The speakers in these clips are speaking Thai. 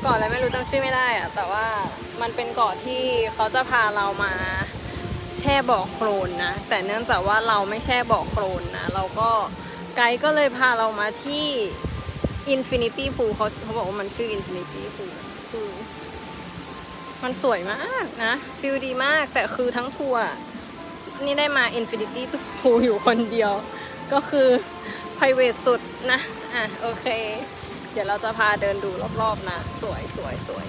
เกาะอะไรไม่รู้จำชื่อไม่ได้อะแต่ว่ามันเป็นเกาะที่เขาจะพาเรามาแช่บ่อโคลนนะ แต่เนื่องจากว่าเราไม่แช่บ่อโคลนนะ เราก็ไกด์ก็เลยพาเรามาที่ Infinity Pool เขาเขาบอกว่ามันชื่อ Infinity Pool คือมันสวยมากนะฟิลดีมากแต่คือทั้งทัวร์นี่ได้มา Infinity Pool อยู่คนเดียว ก็คือ private สุดนะ อะ โอเค ดี๋ยวเราจะพาเดินดูรอบๆนะ สวยสวยสวย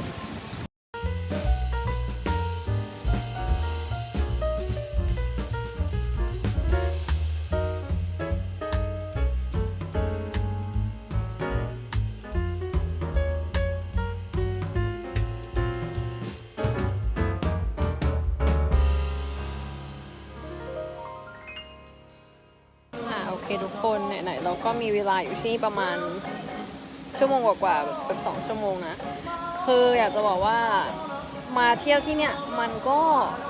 โอเคทุกคนไหนๆเราก็มีเวลาอยู่ที่ประมาณ ชั่วโมงกว่าๆแบบแบบสองชั่วโมงนะ คืออยากจะบอกว่ามาเที่ยวที่เนี่ยมันก็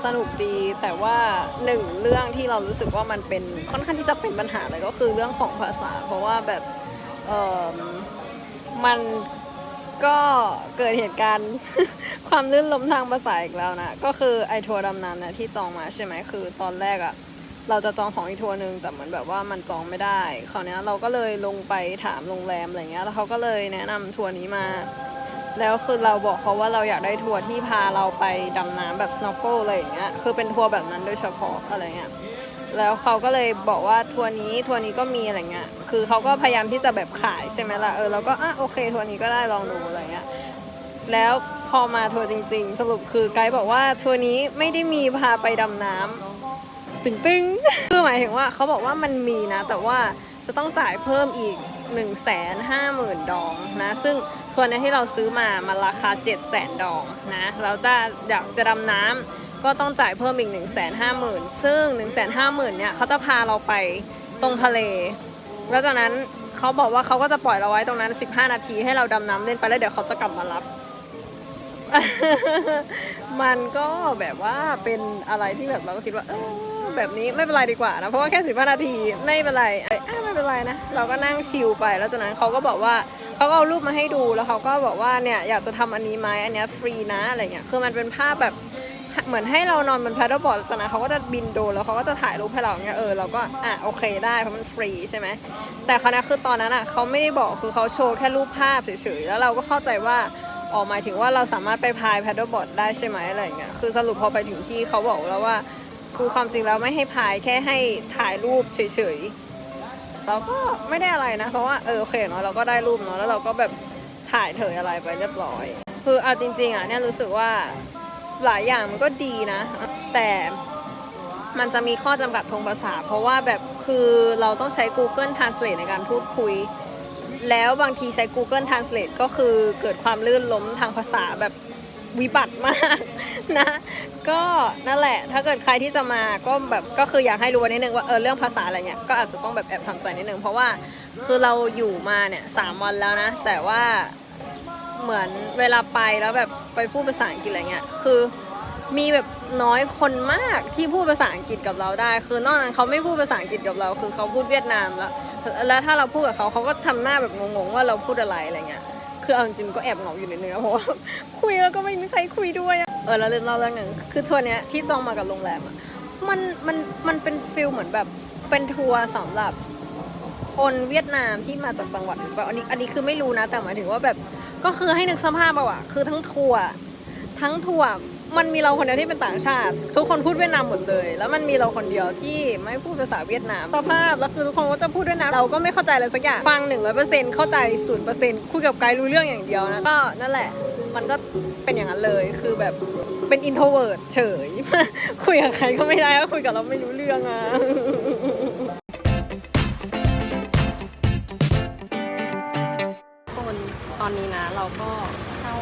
สนุกดีแต่ว่าหนึ่งเรื่องที่เรารู้สึกว่ามันเป็นค่อนข้างที่จะเป็นปัญหาเลยก็คือเรื่องของภาษา เพราะว่าแบบเออมันก็เกิดเหตุการณ์ความลื่นล้มทางภาษาอีกแล้วนะ ก็คือไอทัวร์ดำน้ำนะที่จองมาใช่ไหมคือตอนแรกอะ เราจะจองของอีกทัวร์หนึ่งแต่เหมือนแบบว่ามันจองไม่ได้คราวเนี้ยเราก็เลยลงไปถามโรงแรมอะไรเงี้ยแล้วเขาก็เลยแนะนำทัวร์นี้มา แล้วคือเราบอกเขาว่าเราอยากได้ทัวร์ที่พาเราไปดำน้ำแบบ snorkel อะไรอย่างเงี้ยคือเป็นทัวร์แบบนั้นโดยเฉพาะอะไรเงี้ยแล้วเขาก็เลยบอกว่าทัวร์นี้ทัวร์นี้ก็มีอะไรเงี้ย คือเขาก็พยายามที่จะแบบขายใช่ไหมล่ะ เออเราก็อะโอเคทัวร์นี้ก็ได้ลองดูอะไรเงี้ย แล้วพอมาทัวร์จริง ๆ สรุปคือไกด์บอกว่าทัวร์นี้ไม่ได้มีพาไปดำน้ำ ตึงตึงคือหมายถึงว่าเขาบอกว่ามันมีนะ แต่ว่าจะต้องจ่ายเพิ่มอีก 1 5 0 0 0 0 ดองนะ ซึ่งทัวร์นี้ที่เราซื้อมามันราคา7 0 0 0 0 ดองนะแล้วถ้าอยากจะดำน้ำก็ต้องจ่ายเพิ่มอีก 1 5 0 0 0 0 ซึ่ง 1 5 0 0 0 0 เนี่ยเขาจะพาเราไปตรงทะเล แล้วจากนั้นเขาบอกว่าเขาก็จะปล่อยเราไว้ตรงนั้น 15 นาทีให้เราดำน้ำเล่นไปแล้วเดี๋ยวเขาจะกลับมารับ มันก็แบบว่าเป็นอะไรที่แบบเราก็คิดว่าเออ แบบนี้ไม่เป็นไรดีกว่านะ เพราะว่าแค่สิบห้านาทีไม่เป็นไรอะไม่เป็นไรนะ เราก็นั่งชิลไป แล้วจากนั้นเขาก็บอกว่าเขาก็เอารูปมาให้ดู แล้วเขาก็บอกว่าเนี่ยอยากจะทำอันนี้ไหมอันนี้ฟรีนะอะไรเงี้ย คือมันเป็นภาพแบบเหมือนให้เรานอนบนแพดเดิลบอร์ดจากนั้นเขาก็จะบินโดนแล้วเขาก็จะถ่ายรูปให้เราเงี้ยเออเราก็อะโอเคได้เพราะมันฟรีใช่ไหมแต่คณะคือตอนนั้นอะเขาไม่ได้บอกคือเขาโชว์แค่รูปภาพเฉยๆแล้วเราก็เข้าใจว่าออกหมายถึงว่าเราสามารถไปพายแพดเดิลบอร์ดได้ใช่ไหมอะไรเงี้ยคือสรุปพอไปถึงที่เขาบอกแล้วว่า คือความจริงแล้วไม่ให้พายแค่ให้ถ่ายรูปเฉยๆเราก็ไม่ได้อะไรนะ เพราะว่าเออโอเคเนาะเราก็ได้รูปเนาะแล้วเราก็แบบถ่ายเถยอะไรไปเรียบร้อย คือเอาจริง ๆอะเนี่ยรู้สึกว่าหลายอย่างมันก็ดีนะ แต่มันจะมีข้อจำกัดทางภาษา เพราะว่าแบบคือเราต้องใช้ Google Translate ในการพูดคุย แล้วบางทีใช้ Google Translate ก็คือเกิดความลื่นล้มทางภาษาแบบวิบัติมากนะ ก็นั่นแหละ ถ้าเกิดใครที่จะมาก็แบบก็คืออยากให้รู้นิดนึงว่าเออเรื่องภาษาอะไรเงี้ยก็อาจจะต้องแบบแอบทำใจนิดนึงเพราะว่าคือเราอยู่มาเนี่ยสามวันแล้วนะ แต่ว่าเหมือนเวลาไปแล้วแบบไปพูดภาษาอังกฤษอะไรเงี้ยคือมีแบบน้อยคนมากที่พูดภาษาอังกฤษกับเราได้ คือนอกนั้นเขาไม่พูดภาษาอังกฤษกับเรา คือเขาพูดเวียดนามแล้ว แล้วถ้าเราพูดกับเขาเขาก็ทำหน้าแบบงงๆว่าเราพูดอะไรอะไรเงี้ยคือเอาจริงก็แอบเหงาอยู่นิดนึงนะเพราะว่าคุยแล้วก็ไม่มีใครคุยด้วย เออเรื่องเล่าเรื่องหนึ่งคือทัวร์เนี้ยที่จองมากับโรงแรมอะมันมันมันเป็นฟิลเหมือนแบบเป็นทัวร์สำหรับคนเวียดนามที่มาจากจังหวัดหรือเปล่าอันนี้อันนี้คือไม่รู้นะ แต่หมายถึงว่าแบบก็คือให้นึกสภาพเอาอะคือทั้งทัวร์ทั้งทัวร์มันมีเราคนเดียวที่เป็นต่างชาติ ทุกคนพูดเวียดนามหมดเลย แล้วมันมีเราคนเดียวที่ไม่พูดภาษาเวียดนามสภาพแล้วคือทุกคนก็จะพูดเวียดนามเราก็ไม่เข้าใจอะไรสักอย่างฟังหนึ่งร้อยเปอร์เซ็นต์เข้าใจศูนย์เปอร์เซ็นต์คุยกับไกด์รู้เรื่องอย่างเดียวนะก็นั่นแหละ มันก็เป็นอย่างนั้นเลย คือแบบเป็นอินโทรเวิร์ดเฉย คุยกับใครก็ไม่ได้ก็คุยกับเราไม่รู้เรื่องอะคนตอนนี้นะ เราก็เช่า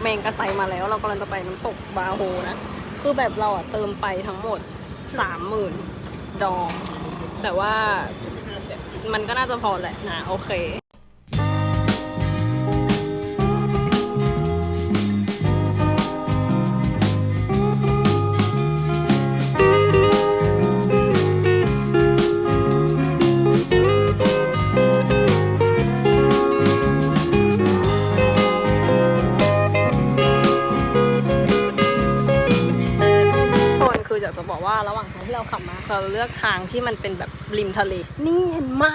เมงกระไซมาแล้ว เรากำลังจะไปน้ำตกบาโฮนะ คือแบบเราอะเติมไปทั้งหมดสามหมื่นดอง แต่ว่ามันก็น่าจะพอแหละนะ โอเค จะบอกว่าระหว่างทางที่เราขับมา เราเลือกทางที่มันเป็นแบบริมทะเล นี่เห็นไหม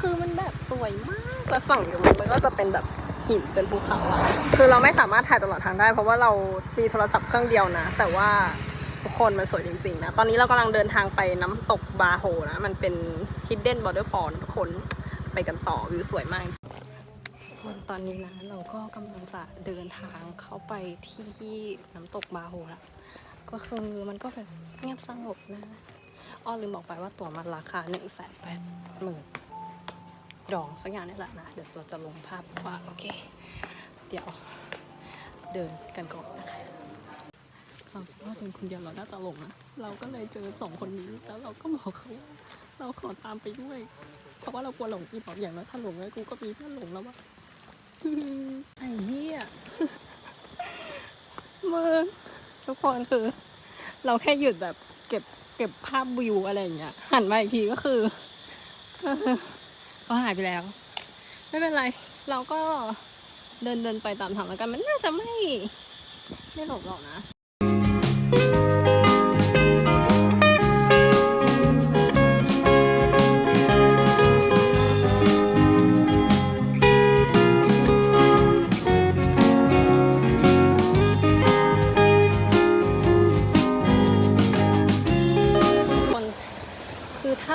คือมันแบบสวยมากแล้วฝั่งตรงนี้มันก็จะเป็นแบบหินเป็นภูเขาอะคือเราไม่สามารถถ่ายตลอดทางได้ เพราะว่าเรามีโทรศัพท์เครื่องเดียวนะ แต่ว่าทุกคนมันสวยจริงๆนะ ตอนนี้เรากำลังเดินทางไปน้ำตกบาโฮนะ มันเป็น hidden waterfall ทุกคนไปกันต่อวิวสวยมากวันตอนนี้นะเราก็กำลังจะเดินทางเข้าไปที่น้ำตกบาโฮละ ก็คือมันก็แบบเงียบสงบนะ อ้อลืมบอกไปว่าตั๋วมันราคาหนึ่งแสนแปดหมื่นดองสักอย่างนี่แหละนะ เดี๋ยวเราจะลงภาพว่าโอเค เดี๋ยวเดินกันก่อนนะคะเราว่าเดินคนเดียวเราน่าจะหลงนะ เราก็เลยเจอสองคนนี้แล้วเราก็บอกเขาว่าเราขอตามไปด้วย เพราะว่าเรากลัวหลงอีบอกอย่างน้อยถ้าหลงแล้วกูก็มีเพื่อนหลงแล้ววะไอ้เหี้ยมึงทุกคนคือ เราแค่หยุดแบบเก็บเก็บภาพวิวอะไรอย่างเงี้ย หันมาอีกทีก็คือเขาหายไปแล้ว ไม่เป็นไร เราก็เดินเดินไปตามทางแล้วกัน มันน่าจะไม่ ไม่หลบหรอกนะ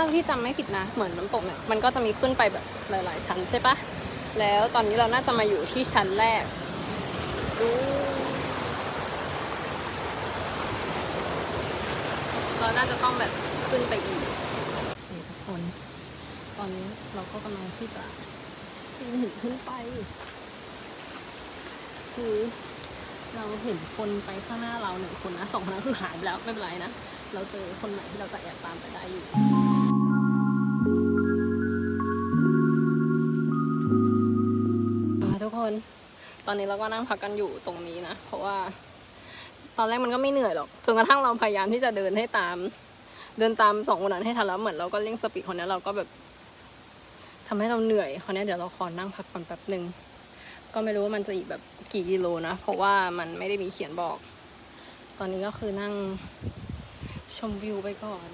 าที่จำไม่ผิดนะ เหมือนน้ำตกเนี่ยมันก็จะมีขึ้นไปแบบหลาย ๆ ชั้นใช่ปะแล้วตอนนี้เราน่าจะมาอยู่ที่ชั้นแรกดูเราน่าจะต้องแบบขึ้นไปอีกนี่ทุกคน ตอนนี้เราก็กำลังที่จะปีนหินขึ้นไป คือเราเห็นคนไปข้างหน้าเราหนึ่งคนนะสองคนนั้นคือหายไปแล้วไม่เป็นไรนะ เราเจอคนใหม่ที่เราจะแอบตามไปได้อยู่ อนนี้เราก็นั่งพักกันอยู่ตรงนี้นะ เพราะว่า ตอนแรกมันก็ไม่เหนื่อยหรอกจนกระทั่งเราพยายามที่จะเดินให้ตาม เดินตามสองคนนั้นให้ทันแล้วเหมือนเราก็เร่งสปีดคนนี้เราก็แบบทำให้เราเหนื่อยคนนี้เดี๋ยวเราขอนั่งพักก่อนแป๊บหนึ่งก็ไม่รู้ว่ามันจะอีกแบบกี่กิโลนะ เพราะว่ามันไม่ได้มีเขียนบอก ตอนนี้ก็คือนั่งชมวิวไปก่อน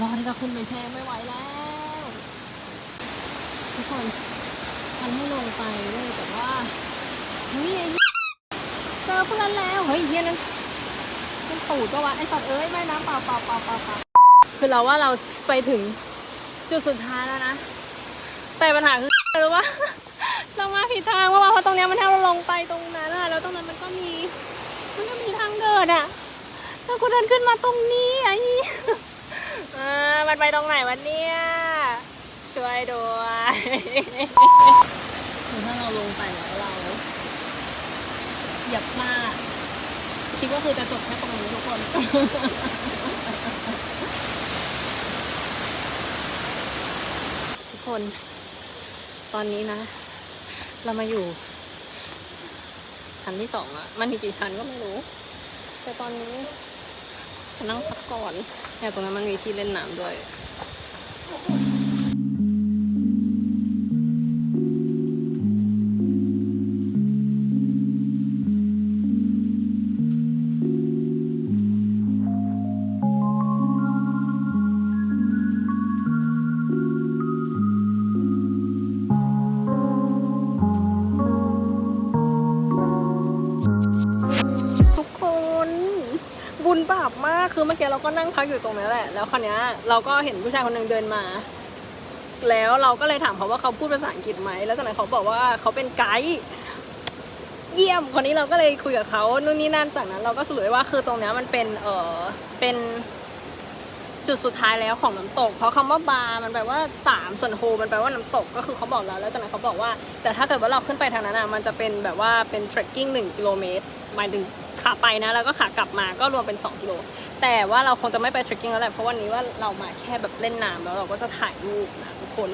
รอที่จะขึ้นไปแช่ไม่ไหวแล้ว ทุกคนมันให้ลงไปเลยแต่ว่าเฮ้ยเจอเพื่อนแล้ว เฮ้ยเฮียนั้นมันตูดปะวะไอสัตว์เอ้ยไม่นะเปล่าเปล่าเปล่าเปล่าเปล่าคือเราว่าเราไปถึงจุดสุดท้ายแล้วนะ แต่ปัญหาคือรู้ว่าเรามาผิดทางเพราะว่าเพราะตรงนี้มันให้เราลงไปตรงนั้นอะแล้วตรงนั้นมันก็มี มันก็มีทางเดินอะแล้วกูเดินขึ้นมาตรงนี้ไอ้ อมันไปตรงไหนวันเนี้ยช่วยด้วยคือถ้าเราลงไปแล้วเราเหยียบพลาดคิดว่าคือจะจบแค่ตรงนี้ทุกคน ทุกคน ตอนนี้นะ เรามาอยู่ ชั้นที่สองอะมันมีกี่ชั้นก็ไม่รู้ แต่ตอนนี้ นั่งพักก่อนเนี่ยตรงนั้นมันมีที่เล่นน้ำด้วย ก็นั่งพักอยู่ตรงนั้นแหละ แล้วคราวเนี้ยเราก็เห็นผู้ชายคนหนึ่งเดินมา แล้วเราก็เลยถามเขาว่าเขาพูดภาษาอังกฤษไหม แล้วจากนั้นเขาบอกว่าเขาเป็นไกด์ เยี่ยม คนนี้เราก็เลยคุยกับเขานู่นนี่นั่น จากนั้นเราก็สรุปได้ว่าคือตรงเนี้ยมันเป็น เออเป็น จุดสุดท้ายแล้วของน้ำตก เพราะคำว่าบาร์มันแปลว่าสามส่วนโฮมันแปลว่าน้ำตกก็คือเขาบอกแล้วแล้วจากนั้นเขาบอกว่า แต่ถ้าเกิดว่าเราขึ้นไปทางนั้นอะมันจะเป็นแบบว่าเป็น trekking 1กิโลเมตรหมายถึงขาไปนะแล้วก็ขากลับมาก็รวมเป็น 2 กิโล แต่ว่าเราคงจะไม่ไป trekking แล้วแหละเพราะวันนี้ว่าเรามาแค่แบบเล่นน้ำแล้วเราก็จะถ่ายรูปนะทุกคน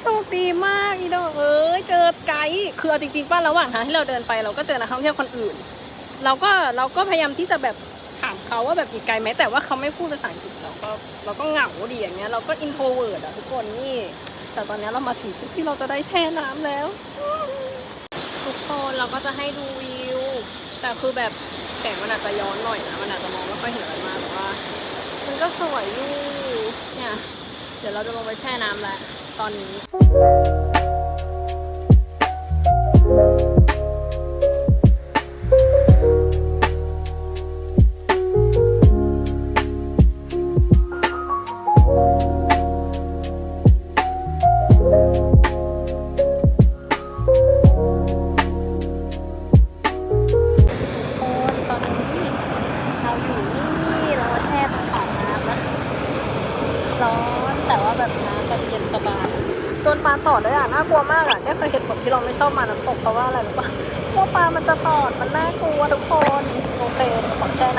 โชคดีมากอีดอกเอ้ยเจอไกด์คือเอาจริงๆป้าระหว่างทางที่เราเดินไปเราก็เจอนักท่องเที่ยวคนอื่น เราก็เราก็พยายามที่จะแบบ เขาว่าแบบอีกไกลไหมแต่ว่าเขาไม่พูดภาษาอังกฤษเราก็เราก็เหงาดีอย่างเงี้ยเราก็อินโทรเวิร์ดอะทุกคนนี่ แต่ตอนนี้เรามาถึงจุดที่เราจะได้แช่น้ำแล้ว ทุกคนเราก็จะให้ดูวิว แต่คือแบบแสงมันอาจจะย้อนหน่อยนะมันอาจจะมองไม่ค่อยเห็นอะไรมากแต่ว่ามันก็สวยอยู่เนี่ยเดี๋ยวเราจะลงไปแช่น้ำแล้วตอนนี้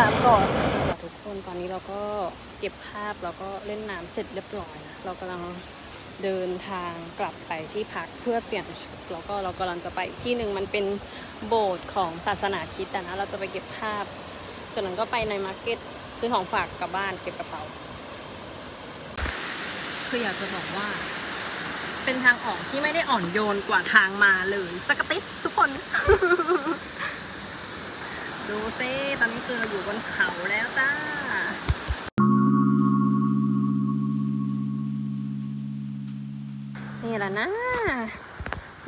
น้ำก่อนทุกคนตอนนี้เราก็เก็บภาพแล้วก็เล่นน้ำเสร็จเรียบร้อยนะเรากำลังเดินทางกลับไปที่พักเพื่อเปลี่ยนชุดแล้วก็เรากำลังจะไปอีกที่หนึ่งมันเป็นโบสถ์ของศาสนาคริสต์อะนะเราจะไปเก็บภาพจากนั้นก็ไปในมาร์เก็ตซื้อของฝากกลับบ้านเก็บกระเป๋าคืออยากจะบอกว่า เป็นทางออกที่ไม่ได้อ่อนโยนกว่าทางมาเลยสักกะติดทุกคน ดูซิตอนนี้คือเราอยู่บนเขาแล้วจ้านี่แหละนะ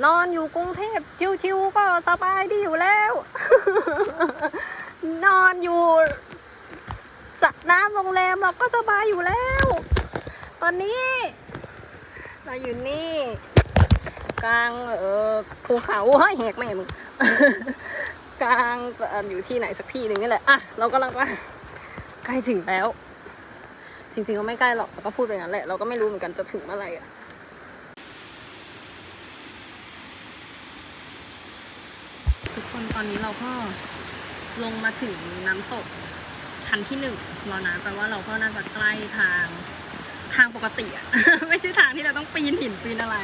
นอนอยู่กรุงเทพชิวๆก็สบายดีอยู่แล้ว นอนอยู่สระน้ำโรงแรมเราก็สบายอยู่แล้ว ตอนนี้ เราอยู่นี่ กลางเออภูเขาเฮ้ยแหกไม่มึง กลางออยู่ที่ไหนสักที่หนึ่งนี่แหละอะเรากำลังจะใกล้ถึงแล้ว จริงๆก็ไม่ใกล้หรอกแต่ก็พูดไปงั้นแหละเราก็ไม่รู้เหมือนกันจะถึงเมื่อไหร่อะทุกคนตอนนี้เราก็ลงมาถึงน้ำตกชั้นที่หนึ่งแล้วนะแปลว่าเราก็น่าจะใกล้ทางทางปกติอะไม่ใช่ทางที่เราต้องปีนหินปีนอะไร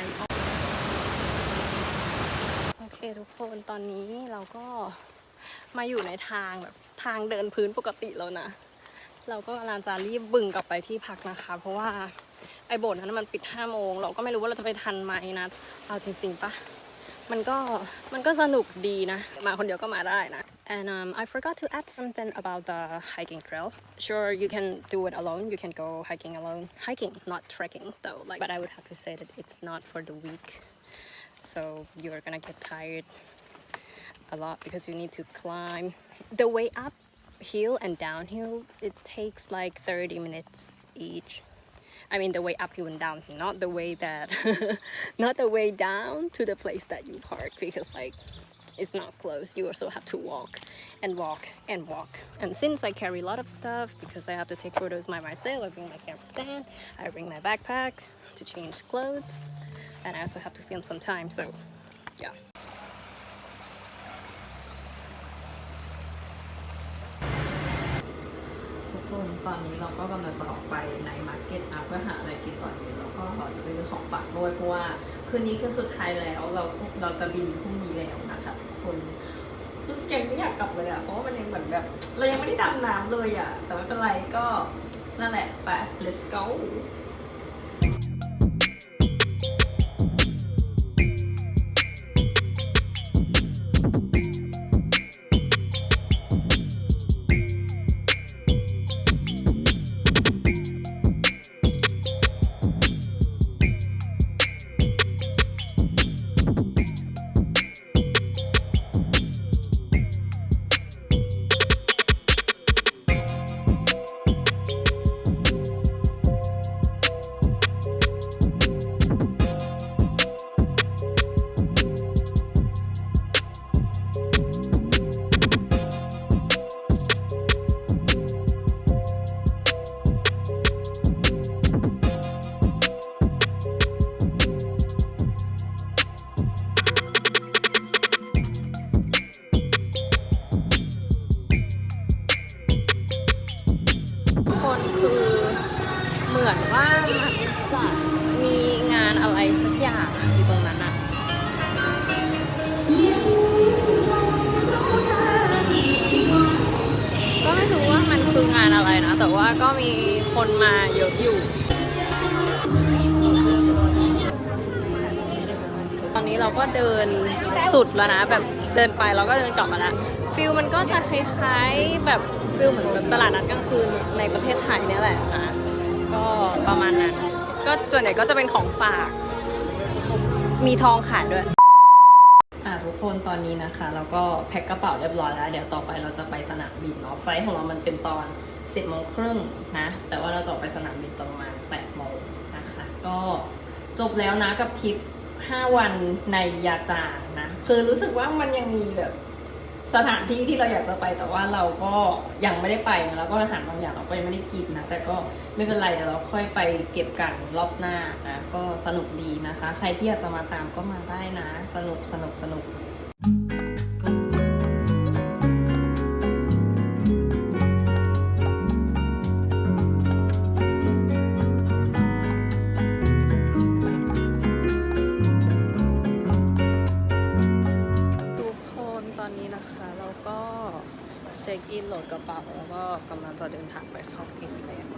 ทุกคนตอนนี้เราก็มาอยู่ในทางแบบทางเดินพื้นปกติแล้วนะ เราก็กำลังจะรีบบึงกลับไปที่พักนะคะ เพราะว่าไอโบสถ์นั้นมันปิดห้าโมง เราก็ไม่รู้ว่าเราจะไปทันไหมนะ เอาจริงๆปะมันก็มันก็สนุกดีนะ มาคนเดียวก็มาได้นะ and um, I forgot to add something about the hiking trail. Sure, you can do it alone. You can go hiking alone. Hiking, not trekking, though. Like, but I would have to say that it's not for the weak. So you're gonna get tired a lot because you need to climb. The way up hill and downhill, it takes like 30 minutes each. I mean the way uphill and downhill, not the way that, not the way down to the place that you park because like it's not close. You also have to walk and walk and walk. And since I carry a lot of stuff because I have to take photos by myself, I bring my camera stand, I bring my backpack to change clothes, and I also have to film some time. So yeah. ทุกคนตอนนี้เราก็กำลังจะออกไปในมาร์เก็ตนะเพื่อหาอะไรกินตอนแล้วก็จะไปซื้อของฝากด้วยเพราะว่าคืนนี้คืนสุดท้ายแล้วเราเราจะบินพรุ่งนี้แล้วนะคะทุกคนรู้สึกยังไม่อยากกลับเลยอะเพราะว่ามันยังเหมือนแบบ เรายังไม่ได้ดำน้ำเลยอะแต่ไม่เป็นไรก็นั่นแหละไป let's go ว่าก็มีคนมาเยอะอยู่ ตอนนี้เราก็เดินสุดแล้วนะ แบบเดินไปเราก็เดินกลับมาแล้วฟิลมันก็จะคล้ายๆแบบฟิลเหมือนแบบตลาดนัดกลางคืนในประเทศไทยเนี่ยแหละนะก็ประมาณนั้น ก็ส่วนใหญ่ก็จะเป็นของฝาก มีทองขายด้วยอะทุกคนตอนนี้นะคะเราก็แพ็คกระเป๋าเรียบร้อยแล้ว เดี๋ยวต่อไปเราจะไปสนามบินเนาะไฟล์ของเรามันเป็นตอน 10โมงครึ่งนะ แต่ว่าเราจะออกไปสนามบินตอนประมาณ8โมงนะคะ ก็จบแล้วนะกับทริป 5 วันในยาจางนะ คือรู้สึกว่ามันยังมีแบบสถานที่ที่เราอยากจะไปแต่ว่าเราก็ยังไม่ได้ไปนะแล้วก็อาหารบางอย่างเราก็ยังไม่ได้กินนะแต่ก็ไม่เป็นไรเดี๋ยวเราค่อยไปเก็บกันรอบหน้านะก็สนุกดีนะคะ ใครที่อยากจะมาตามก็มาได้นะ สนุกสนุกสนุกทุก แล้วก็กำลังจะเดินทางไปเข้าเกมแล้ว